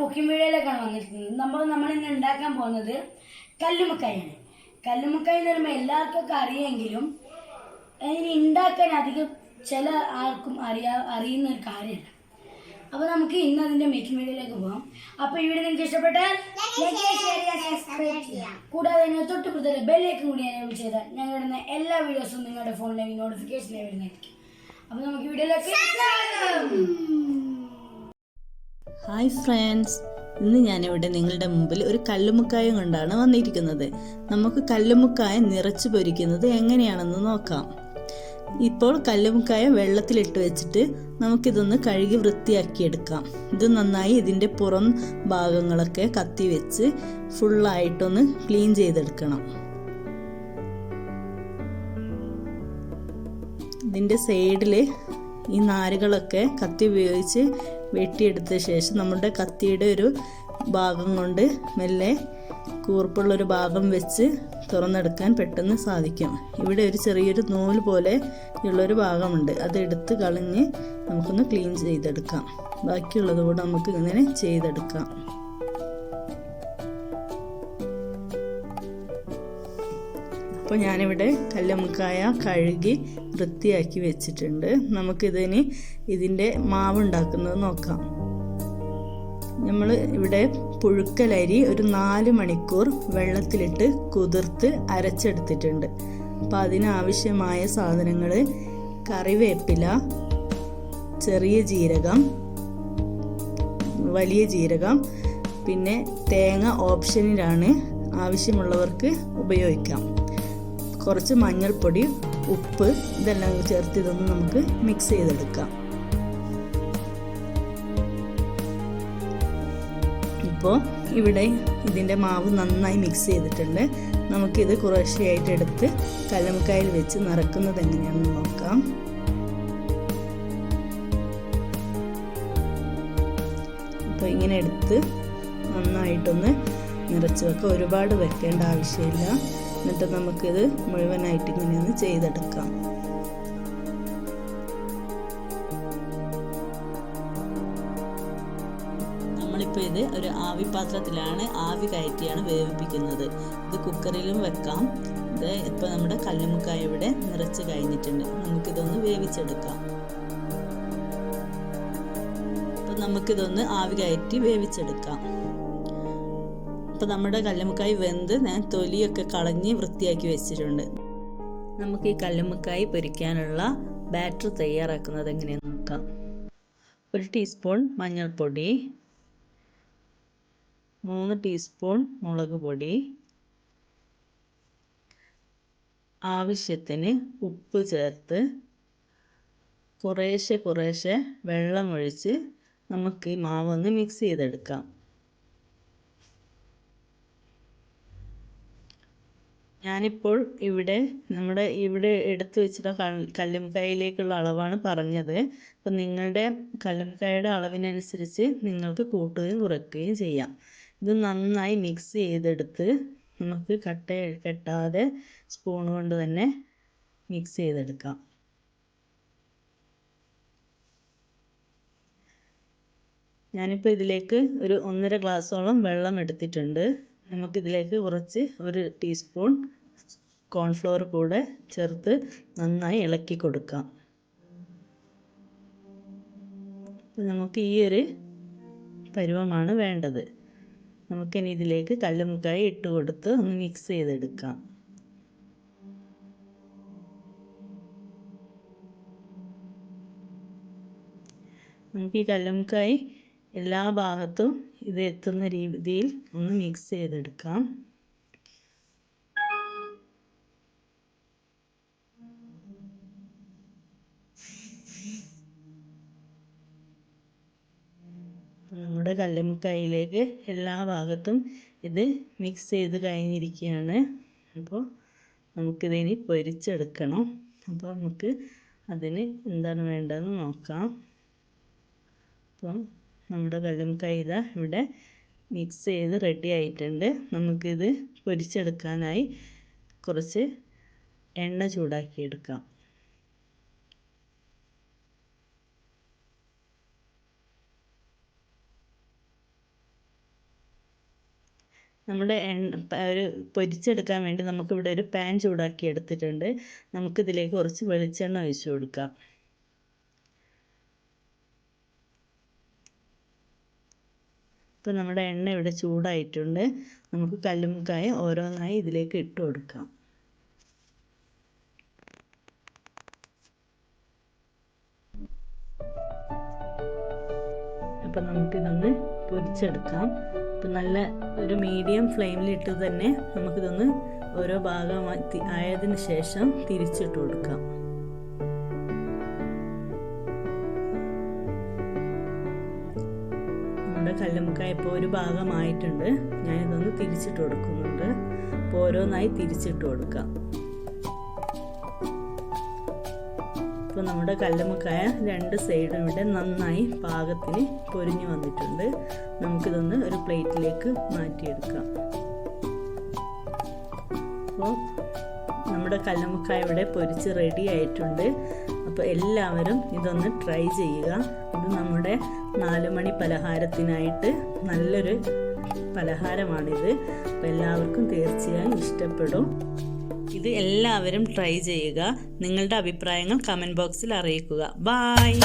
Cooking വീഡിയോയിലേക്കാണ് വന്നിരിക്കുന്നത്. നമ്മൾ നമ്മൾ ഇന്ന് ഉണ്ടാക്കാൻ പോകുന്നത് കല്ലുമുക്കായാണ് കല്ലുമുക്കായ എന്ന് പറയുമ്പോൾ എല്ലാവർക്കും ഒക്കെ അറിയെങ്കിലും അതിന് ഉണ്ടാക്കാൻ അധികം ചില ആർക്കും അറിയാ അറിയുന്ന ഒരു കാര്യമല്ല. അപ്പോൾ നമുക്ക് ഇന്ന് അതിന്റെ മേക്കിംഗ് വീഡിയോയിലേക്ക് പോകാം. അപ്പോൾ ഈ വീഡിയോ നിങ്ങൾക്ക് ഇഷ്ടപ്പെട്ടാൽ. കൂടാതെ നിങ്ങൾ തൊട്ടുപുറത്തുള്ള ബെല്ലേക്ക് കൂടി എനേബിൾ ചെയ്താൽ ഞങ്ങൾ ഇടുന്ന എല്ലാ വീഡിയോസും നിങ്ങളുടെ ഫോണിലേക്ക് നോട്ടിഫിക്കേഷനായി വരുന്നതായിരിക്കും. അപ്പോൾ നമുക്ക് വീഡിയോയിലേക്ക്. ഹായ് ഫ്രണ്ട്സ് ഇന്ന് ഞാനിവിടെ നിങ്ങളുടെ മുമ്പിൽ ഒരു കല്ലുമുക്കായം കൊണ്ടാണ് വന്നിരിക്കുന്നത്. നമുക്ക് കല്ലുമുക്കായ നിറച്ച് പൊരിക്കുന്നത് എങ്ങനെയാണെന്ന് നോക്കാം. ഇപ്പോൾ കല്ലുമുക്കായ വെള്ളത്തിലിട്ട് വെച്ചിട്ട് നമുക്കിതൊന്ന് കഴുകി വൃത്തിയാക്കിയെടുക്കാം. ഇത് നന്നായി ഇതിന്റെ പുറം ഭാഗങ്ങളൊക്കെ കത്തി വെച്ച് ഫുള്ളായിട്ടൊന്ന് ക്ലീൻ ചെയ്തെടുക്കണം. ഇതിന്റെ സൈഡിൽ ഈ നാരുകളൊക്കെ കത്തി ഉപയോഗിച്ച് വെട്ടിയെടുത്ത ശേഷം നമ്മുടെ കത്തിയുടെ ഒരു ഭാഗം കൊണ്ട് മെല്ലെ കൂർപ്പുള്ളൊരു ഭാഗം വെച്ച് തുറന്നെടുക്കാൻ പെട്ടെന്ന് സാധിക്കും. ഇവിടെ ഒരു ചെറിയൊരു നൂൽ പോലെ ഉള്ളൊരു ഭാഗമുണ്ട്. അത് എടുത്ത് കളഞ്ഞ് നമുക്കൊന്ന് ക്ലീൻ ചെയ്തെടുക്കാം. ബാക്കിയുള്ളത് കൂടെ നമുക്ക് ഇങ്ങനെ ചെയ്തെടുക്കാം. അപ്പോൾ ഞാനിവിടെ കല്ലമുക്കായ കഴുകി വൃത്തിയാക്കി വെച്ചിട്ടുണ്ട്. നമുക്കിതിന് ഇതിന്റെ മാവ് ഉണ്ടാക്കുന്നത് നോക്കാം. നമ്മൾ ഇവിടെ പുഴുക്കലരി ഒരു നാല് മണിക്കൂർ വെള്ളത്തിലിട്ട് കുതിർത്ത് അരച്ചെടുത്തിട്ടുണ്ട്. അപ്പം അതിനാവശ്യമായ സാധനങ്ങൾ കറിവേപ്പില ചെറിയ ജീരകം വലിയ ജീരകം പിന്നെ തേങ്ങ ഓപ്ഷനിലാണ് ആവശ്യമുള്ളവർക്ക് ഉപയോഗിക്കാം. കുറച്ച് മഞ്ഞൾപ്പൊടി ഉപ്പ് ഇതെല്ലാം ചേർത്ത് ഇതൊന്ന് നമുക്ക് മിക്സ് ചെയ്തെടുക്കാം. ഇപ്പോൾ ഇവിടെ ഇതിന്റെ മാവ് നന്നായി മിക്സ് ചെയ്തിട്ടുണ്ട്. നമുക്കിത് കുറേശ്ശെയായിട്ട് എടുത്ത് കലമുക്കായിൽ വെച്ച് നിറക്കുന്നത് എങ്ങനെയാണെന്ന് നോക്കാം. അപ്പോൾ ഇങ്ങനെ എടുത്ത് നന്നായിട്ടൊന്ന് നിറച്ച് വെക്കുക ഒരുപാട് വെക്കേണ്ട ആവശ്യമില്ല. എന്നിട്ട് നമുക്കിത് മുഴുവനായിട്ട് ഇങ്ങനെ ഒന്ന് ചെയ്തെടുക്കാം. നമ്മളിപ്പോൾ ഇത് ഒരു ആവി പാത്രത്തിലാണ് ആവി കയറ്റിയാണ് വേവിപ്പിക്കുന്നത്. ഇത് കുക്കറിലും വെക്കാം. ഇത് ഇപ്പോൾ നമ്മുടെ കല്ലുമുക്കായ ഇവിടെ നിറച്ച് കഴിഞ്ഞിട്ടുണ്ട്. നമുക്കിതൊന്ന് വേവിച്ചെടുക്കാം. നമുക്കിതൊന്ന് ആവി കയറ്റി വേവിച്ചെടുക്കാം. അപ്പോൾ നമ്മുടെ കല്ലുമുക്കായി വെന്ത് ഞാൻ തൊലിയൊക്കെ കളഞ്ഞ് വൃത്തിയാക്കി വെച്ചിട്ടുണ്ട്. നമുക്ക് ഈ കല്ലുമുക്കായി പൊരിക്കാനുള്ള ബാറ്റർ തയ്യാറാക്കുന്നത് എങ്ങനെയാണെന്ന് നോക്കാം. ഒരു ടീസ്പൂൺ മഞ്ഞൾപ്പൊടി മൂന്ന് ടീസ്പൂൺ മുളക് പൊടി ആവശ്യത്തിന് ഉപ്പ് ചേർത്ത് കുറേശ്ശെ കുറേശ്ശെ വെള്ളം ഒഴിച്ച് നമുക്ക് ഈ മാവൊന്ന് മിക്സ് ചെയ്തെടുക്കാം. ഞാനിപ്പോൾ ഇവിടെ നമ്മുടെ ഇവിടെ എടുത്തു വെച്ചിട്ട് കല്ലുംകായിലേക്കുള്ള അളവാണ് പറഞ്ഞത്. അപ്പം നിങ്ങളുടെ കല്ലുംകായുടെ അളവിനനുസരിച്ച് നിങ്ങൾക്ക് കൂട്ടുകയും കുറയ്ക്കുകയും ചെയ്യാം. ഇത് നന്നായി മിക്സ് ചെയ്തെടുത്ത് നമുക്ക് കട്ട കെട്ടാതെ സ്പൂൺ കൊണ്ട് തന്നെ മിക്സ് ചെയ്തെടുക്കാം. ഞാനിപ്പോൾ ഇതിലേക്ക് ഒരു ഒന്നര ഗ്ലാസ്സോളം വെള്ളം എടുത്തിട്ടുണ്ട്. നമുക്കിതിലേക്ക് കുറച്ച് ഒരു ടീസ്പൂൺ കോൺഫ്ലവർ കൂടെ ചേർത്ത് നന്നായി ഇളക്കി കൊടുക്കാം. നമുക്ക് ഈ ഒരു പരുവമാണ് വേണ്ടത്. നമുക്കിനി ഇതിലേക്ക് കല്ലുമുക്കായി ഇട്ട് കൊടുത്ത് ഒന്ന് മിക്സ് ചെയ്തെടുക്കാം. നമുക്ക് ഈ കല്ലുമുക്കായി എല്ലാ ഭാഗത്തും ഇത് എത്തുന്ന രീതിയിൽ ഒന്ന് മിക്സ് ചെയ്തെടുക്കാം. നമ്മുടെ കല്ലുമുക്കായിലേക്ക് എല്ലാ ഭാഗത്തും ഇത് മിക്സ് ചെയ്ത് കഴിഞ്ഞിരിക്കുകയാണ്. അപ്പോൾ നമുക്കിതിനി പൊരിച്ചെടുക്കണം. അപ്പോൾ നമുക്ക് അതിന് എന്താണ് വേണ്ടതെന്ന് നോക്കാം. അപ്പം നമ്മുടെ കല്ലുമുക്കായ കൈത ഇവിടെ മിക്സ് ചെയ്ത് റെഡി ആയിട്ടുണ്ട്. നമുക്കിത് പൊരിച്ചെടുക്കാനായി കുറച്ച് എണ്ണ ചൂടാക്കിയെടുക്കാം. നമ്മുടെ എണ്ണ ഒരു പൊരിച്ചെടുക്കാൻ വേണ്ടി നമുക്കിവിടെ ഒരു പാൻ ചൂടാക്കി എടുത്തിട്ടുണ്ട്. നമുക്കിതിലേക്ക് കുറച്ച് വെളിച്ചെണ്ണ ഒഴിച്ചു കൊടുക്കാം. ഇപ്പം നമ്മുടെ എണ്ണ ഇവിടെ ചൂടായിട്ടുണ്ട്. നമുക്ക് കല്ലുമ്മക്കായ ഓരോന്നായി ഇതിലേക്ക് ഇട്ട് കൊടുക്കാം. അപ്പം നമുക്കിതൊന്ന് പൊരിച്ചെടുക്കാം. അപ്പം നല്ല ഒരു മീഡിയം ഫ്ലെയിമിലിട്ട് തന്നെ നമുക്കിതൊന്ന് ഓരോ ഭാഗമായി ആയതിനു ശേഷം തിരിച്ചിട്ട് കൊടുക്കാം. നമ്മുടെ കല്ലുമ്മക്കായ ഇപ്പോൾ ഒരു ഭാഗമായിട്ടുണ്ട്. ഞാനിതൊന്ന് തിരിച്ചിട്ട് കൊടുക്കുന്നുണ്ട്. അപ്പോൾ ഓരോന്നായി തിരിച്ചിട്ട് കൊടുക്കാം. ഇപ്പോൾ നമ്മുടെ കല്ലുമുക്കായ രണ്ട് സൈഡും ഇവിടെ നന്നായി പാകത്തിന് പൊരിഞ്ഞു വന്നിട്ടുണ്ട്. നമുക്കിതൊന്ന് ഒരു പ്ലേറ്റിലേക്ക് മാറ്റിയെടുക്കാം. അപ്പോൾ നമ്മുടെ കല്ലുമുക്കായ ഇവിടെ പൊരിച്ച് റെഡി ആയിട്ടുണ്ട്. അപ്പോൾ എല്ലാവരും ഇതൊന്ന് ട്രൈ ചെയ്യുക. ഇത് നമ്മുടെ നാലുമണി പലഹാരത്തിനായിട്ട് നല്ലൊരു പലഹാരമാണിത്. അപ്പോൾ എല്ലാവർക്കും തീർച്ചയായും ഇഷ്ടപ്പെടും. ഇത് എല്ലാവരും ട്രൈ ചെയ്യുക. നിങ്ങളുടെ അഭിപ്രായങ്ങൾ കമന്റ് ബോക്സിൽ അറിയിക്കുക. ബായ്